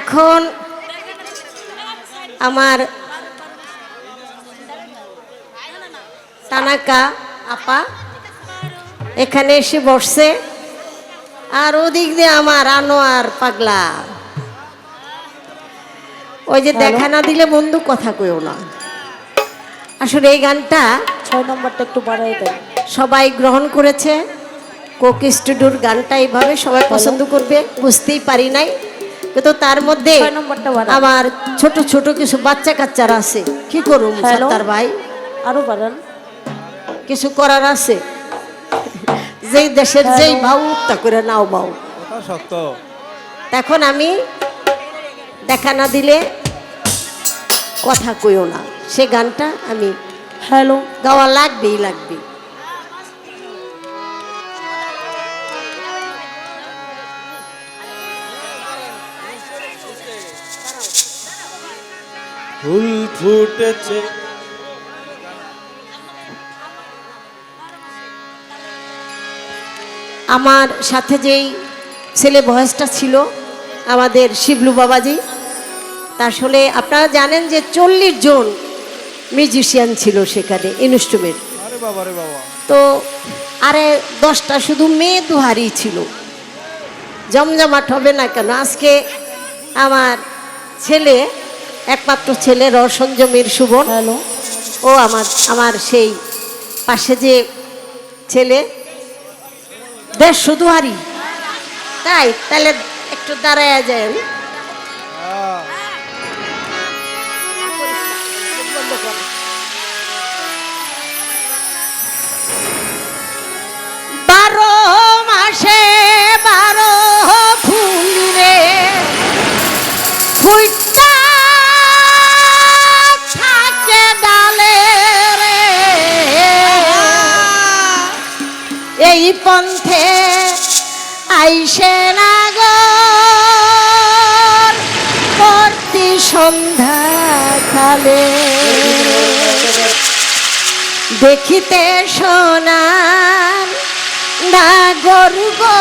এখন আমার তানাকা আপা এখানে এসে বসছে। আর ওদিক দিয়ে আমার আনোয়ার পাগলা। ওই যে দেখা না দিলে বন্ধু কথা কইও না। আসলে এই গানটা ছয় নম্বরটা একটু বাড়াই দেন। সবাই গ্রহণ করেছে। কোক স্টুডিওর গানটা এইভাবে সবাই পছন্দ করবে বুঝতেই পারি নাই। কিন্তু তার মধ্যে। আমার ছোট ছোট কিছু বাচ্চা কাচ্চারা আছে। কি করুম হ্যালো? তার ভাই? আরও বাড়ান কিছু করার আছে? যেই দেশের যেই ভাউ তা করে নাও বাউ সত্য। এখন আমি দেখা না দিলে কথা কইও না। সে গানটা আমি হ্যালো। গাওয়া লাগবেই লাগবে। ফুল ফুটেছে। আমার সাথে যেই ছেলে বয়সটা ছিল আমাদের শিবলু বাবাজি তা আসলে আপনারা জানেন যে চল্লিশ জন মিউজিশিয়ান ছিল সেখানে ইনস্ট্রুমেন্ট। তো আরে দশটা শুধু মেয়ে দুহারি ছিল। জমজমাট হবে না কেন? আজকে আমার ছেলে একমাত্র ছেলে রওশন জমির সুবন হ্যালো। ও আমার আমার সেই পাশে যে ছেলে দেশ শুধু হারি। তাই তাহলে একটু দাঁড়ায় যায় পন্থে আইসে না প্রতি সন্ধ্যা কালে দেখিতে সোনার নাগর গো।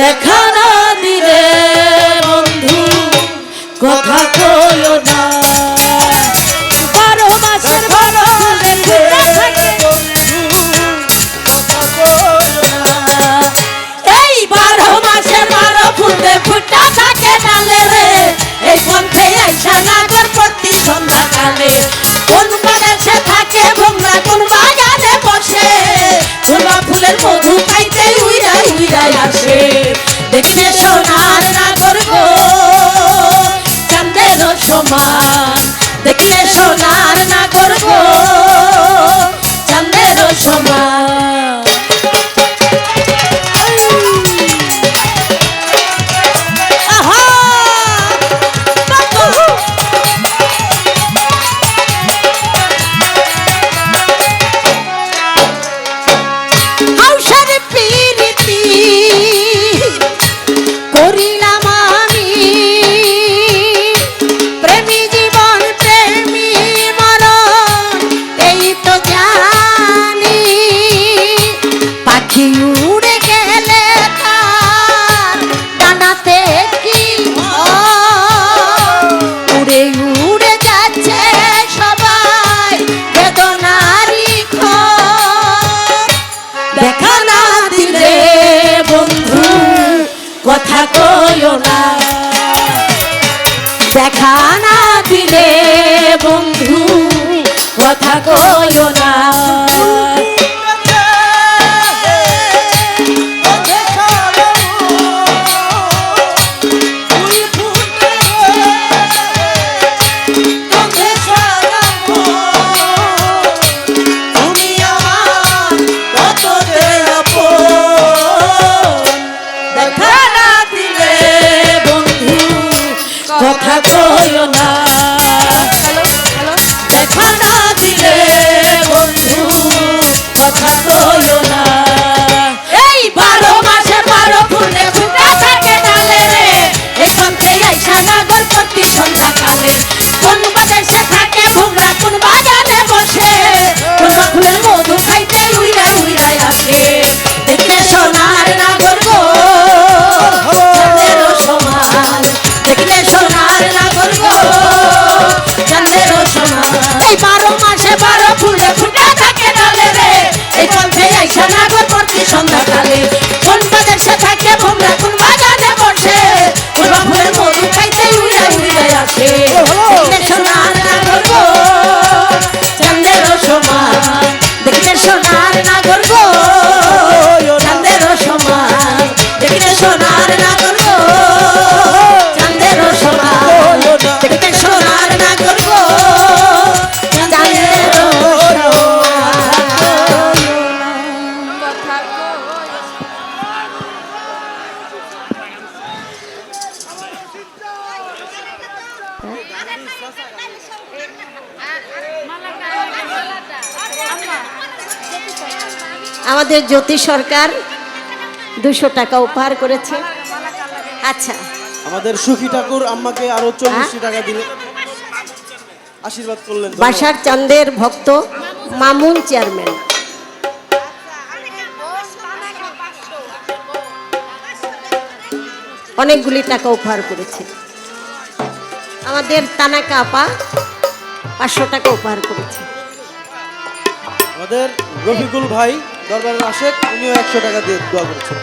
দেখা না দিলে বন্ধু, কথা কইও না। বারো মাসের বারো এই বারো ফুলে ফুটা থাকে ডালে রে। এই পন্থে আইসা নাগর প্রতি সন্ধ্যাকালে। কোন বাগানে থাকে, ভোমরা কোন বাগানে বসে। গোলাপ ফুলের মধু খাইতে উইরাই উইরাই আসে। সোনার না করব চান্দের সমান দেখা আমাদের জ্যোতি সরকার দুশো টাকা উপহার করেছে। আচ্ছা। আমাদের সুখী ঠাকুর আম্মাকে আরও চল্লিশটি টাকা দিলে। আশীর্বাদ করলেন বাসার চান্দের ভক্ত মামুন চেয়ারম্যান। অনেকগুলি টাকা উপহার করেছে। আমাদের তানাকা কাপা পাঁচশো টাকা উপহার করেছে। আমাদের রফিকুল ভাই, দরবারের আশেক, উনিও একশো টাকা দিয়ে দোয়া করেছেন।